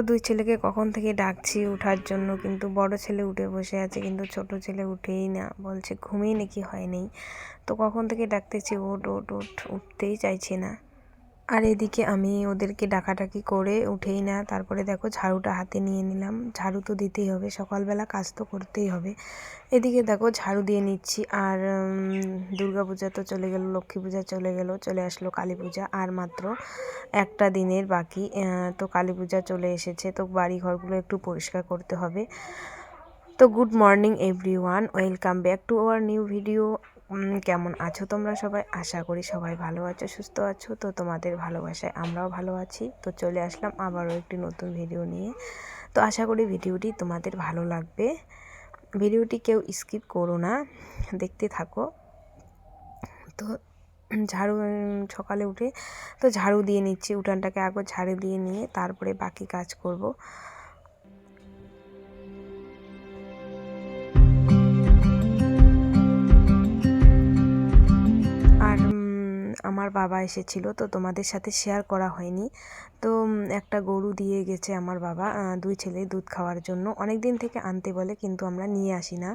দুই ছেলেকে কখন থেকে ডাকছি উঠার জন্য কিন্তু বড় ছেলে উঠে বসে আছে কিন্তু ছোট ছেলে উঠেই না। বলছে, ঘুমিয়ে নাকি হয়নি তো কখন থেকে ডাকতেছি ওট ওট ওট উঠতেই চাইছে না। আর এদিকে আমি ওদেরকে ডাকাডাকি করে উঠেই না, তারপরে দেখো ঝাড়ুটা হাতে নিয়ে নিলাম। ঝাড়ু তো দিতেই হবে, সকালবেলা কাজ তো করতেই হবে। এদিকে দেখো ঝাড়ু দিয়ে নিচ্ছি, আর দুর্গা পূজা তো চলে গেল, লক্ষ্মী পূজা চলে গেল, চলে আসলো কালী পূজা, আর মাত্র একটা দিনের বাকি তো কালী পূজা চলে এসেছে, তো বাড়ি ঘরগুলো একটু পরিষ্কার করতে হবে। তো good morning everyone welcome back to our new video. কেমন আছো তোমরা সবাই? আশা করি সবাই ভালো আছো, সুস্থ আছো। তো তোমাদের ভালোবাসায় আমরাও ভালো আছি। তো চলে আসলাম আবারও একটি নতুন ভিডিও নিয়ে। তো আশা করি ভিডিওটি তোমাদের ভালো লাগবে। ভিডিওটি কেউ স্কিপ করো না, দেখতে থাকো। তো ঝাড়ু সকালে উঠে তো ঝাড়ু দিয়ে নিচ্ছি, উঠানটাকে আগে ঝাড়ু দিয়ে নিয়ে তারপরে বাকি কাজ করব। আমার বাবা এসেছিল, তো তোমাদের সাথে শেয়ার করা হয়নি। তো একটা গরু দিয়ে গেছে আমার বাবা দুই ছেলে দুধ খাওয়ার জন্য। অনেক দিন থেকে আনতে বলে, কিন্তু আমরা নিয়ে আসি না।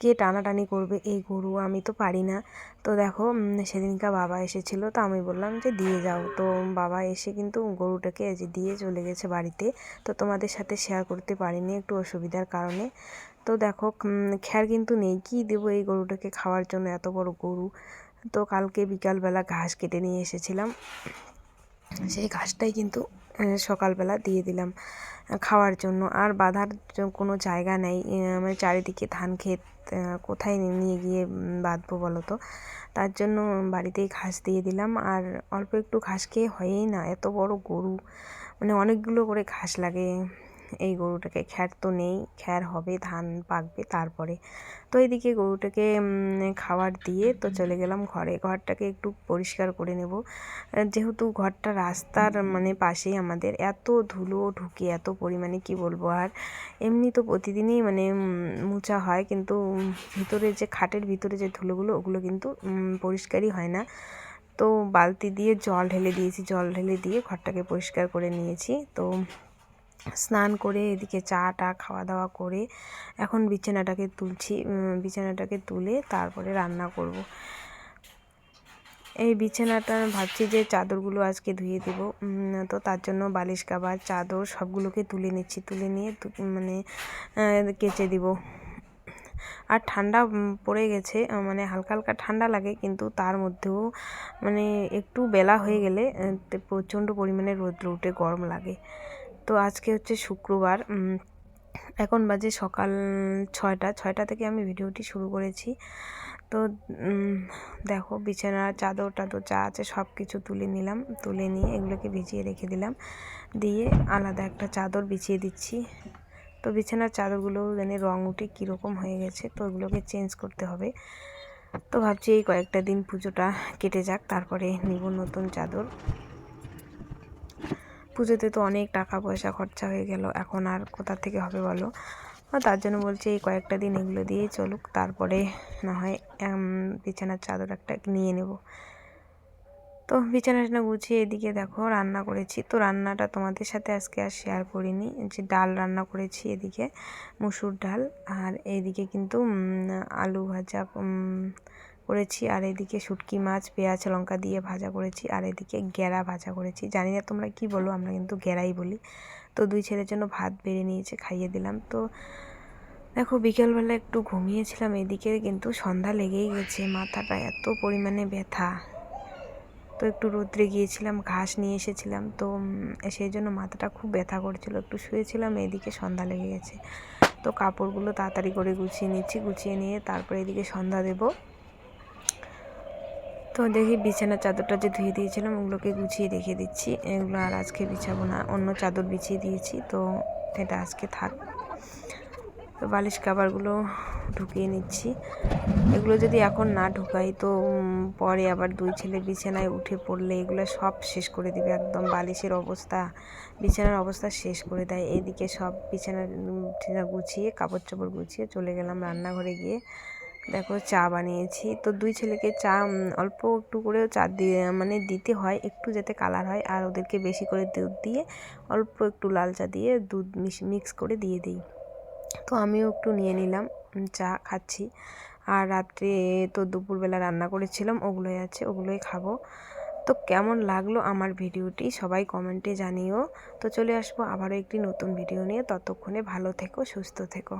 কে টানাটানি করবে এই গরু আমি তো পারি না। তো দেখো সেদিনকা বাবা এসেছিল, তো আমি বললাম যে দিয়ে যাও। তো বাবা এসে কিন্তু গরুটাকে যে দিয়ে চলে গেছে বাড়িতে। তো তোমাদের সাথে শেয়ার করতে পারিনি একটু অসুবিধার কারণে। তো দেখো খ্যার কিন্তু নেই, কি দেবো এই গরুটাকে খাওয়ার জন্য এত বড় গরু। তো কালকে বিকালবেলা ঘাস কেটে নিয়ে এসেছিলাম। সেই ঘাসটাই কিন্তু সকালবেলা দিয়ে দিলাম খাওয়ার জন্য। আর বাঁধার কোনো জায়গা নেই মানে চারিদিকে ধান ক্ষেত কোথায় নিয়ে গিয়ে বাঁধবো বলো তো? তার জন্য বাড়িতেই ঘাস দিয়ে দিলাম। আর অল্প একটু ঘাস খেয়ে হয়েই না, এত বড় গরু মানে অনেকগুলো করে ঘাস লাগে। এই গরুটাকে খ্যার তো নেই, খ্যার হবে, ধান পাকবে তারপরে। তো এদিকে গরুটাকে খাবার দিয়ে তো চলে গেলাম ঘরে। ঘরটাকে একটু পরিষ্কার করে নেব। যেহেতু ঘরটা রাস্তার মানে পাশেই আমাদের, এত ধুলো ঢুকে, এত পরিমাণে কি বলব আর? এমনি তো প্রতিদিনই মানে মোছা হয়, কিন্তু ভিতরে যে, খাটের ভিতরে যে ধুলোগুলো, ওগুলো কিন্তু পরিষ্কারই হয় না। তো বালতি দিয়ে জল ঢেলে দিয়েছি, জল ঢেলে দিয়ে ঘরটাকে পরিষ্কার করে নিয়েছি। তো স্নান করে এদিকে চা টা খাওয়া দাওয়া করে এখন বিছানাটাকে তুলছি বিছানাটাকে তুলে তারপরে রান্না করব। এই বিছানাটা ভাবছি যে চাদরগুলো আজকে ধুয়ে দেব তো তার জন্য বালিশ, কাবার, চাদর সবগুলোকে তুলে নিচ্ছি, তুলে নিয়ে মানে কেচে দিব আর ঠান্ডা পড়ে গেছে মানে হালকা হালকা ঠান্ডা লাগে, কিন্তু তার মধ্যেও মানে একটু বেলা হয়ে গেলে প্রচণ্ড পরিমাণে রোদ্র উঠে গরম লাগে তো আজকে হচ্ছে শুক্রবার এখন বাজে সকাল ছয়টা ছয়টা থেকে আমি ভিডিওটি শুরু করেছি। তো দেখো বিছানার চাদর টাদর যা আছে সব কিছু তুলে নিলাম, তুলে নিয়ে এগুলোকে ভিজিয়ে রেখে দিলাম। দিয়ে আলাদা একটা চাদর বিছিয়ে দিচ্ছি। তো বিছানার চাদরগুলো জানি রং উঠে কীরকম হয়ে গেছে, তো ওগুলোকে চেঞ্জ করতে হবে। তো ভাবছি এই কয়েকটা দিন পুজোটা কেটে যাক, তারপরে নিব নতুন চাদর। পুজোতে তো অনেক টাকা পয়সা খরচা হয়ে গেল, এখন আর কোথা থেকে হবে বলো? তার জন্য বলছি, এই কয়েকটা দিন এগুলো দিয়েই চলুক, তারপরে না হয় বিছানার চাদর একটা নিয়ে নেব। তো বিছানা টিছানা গুছিয়ে এদিকে দেখো, রান্না করেছি। তো রান্নাটা তোমাদের সাথে আজকে আর শেয়ার করিনি। যে ডাল রান্না করেছি এদিকে, মুসুর ডাল, আর এইদিকে কিন্তু আলু ভাজা করেছি, আর এদিকে শুটকি মাছ, পেঁয়াজ, লঙ্কা দিয়ে ভাজা করেছি, আর এদিকে গেরা ভাজা করেছি। জানি না তোমরা কি বলো, আমরা কিন্তু গেরাই বলি। তো দুই ছেলের জন্য ভাত বেড়ে নিয়েছে, খাইয়ে দিলাম। তো দেখো, বিকেলবেলা একটু ঘুমিয়েছিলাম এদিকে, কিন্তু সন্ধ্যা লেগেই গেছে, মাথাটা এত পরিমাণে ব্যথা। তো একটু রোদ্রে গিয়েছিলাম, ঘাস নিয়ে এসেছিলাম, তো সেই জন্য মাথাটা খুব ব্যথা করছিল। একটু শুয়েছিলাম, এদিকে সন্ধ্যা লেগে গেছে। তো কাপড়গুলো তাড়াতাড়ি করে গুছিয়ে নিচ্ছি, গুছিয়ে নিয়ে তারপরে এদিকে সন্ধ্যা দেবো। তো দেখি বিছানার চাদরটা যে ধুয়ে দিয়েছিলাম, ওগুলোকে গুছিয়ে রেখে দিচ্ছি। এগুলো আর আজকে বিছাবো না, অন্য চাদর বিছিয়ে দিয়েছি, তো এটা আজকে থাক। তো বালিশ কাবারগুলো ঢুকিয়ে নিচ্ছি। এগুলো যদি এখন না ঢুকাই, তো পরে আবার দুই ছেলে বিছানায় উঠে পড়লে এগুলো সব শেষ করে দিবে একদম। বালিশের অবস্থা, বিছানার অবস্থা শেষ করে দেয়। এদিকে সব বিছানা গুছিয়ে কাপড় চোপড় গুছিয়ে চলে গেলাম রান্নাঘরে গিয়ে। দেখো চা বানিয়েছি। তো দুই ছেলেকে চা অল্প একটু করেও চা দিয়ে মানে দিতে হয়, একটু যাতে কালার হয়, আর ওদেরকে বেশি করে দুধ দিয়ে, অল্প একটু লাল চা দিয়ে দুধ মিক্স করে দিয়ে দিই। তো আমিও একটু নিয়ে নিলাম চা খাচ্ছি। আর রাত্রে তো দুপুরবেলা রান্না করেছিলাম, ওগুলোই আছে, ওগুলোই খাব। তো কেমন লাগল আমার ভিডিওটি সবাই কমেন্টে জানিও। তো চলে আসব আবারও একটি নতুন ভিডিও নিয়ে, ততক্ষণে ভালো থেকো, সুস্থ থেকো।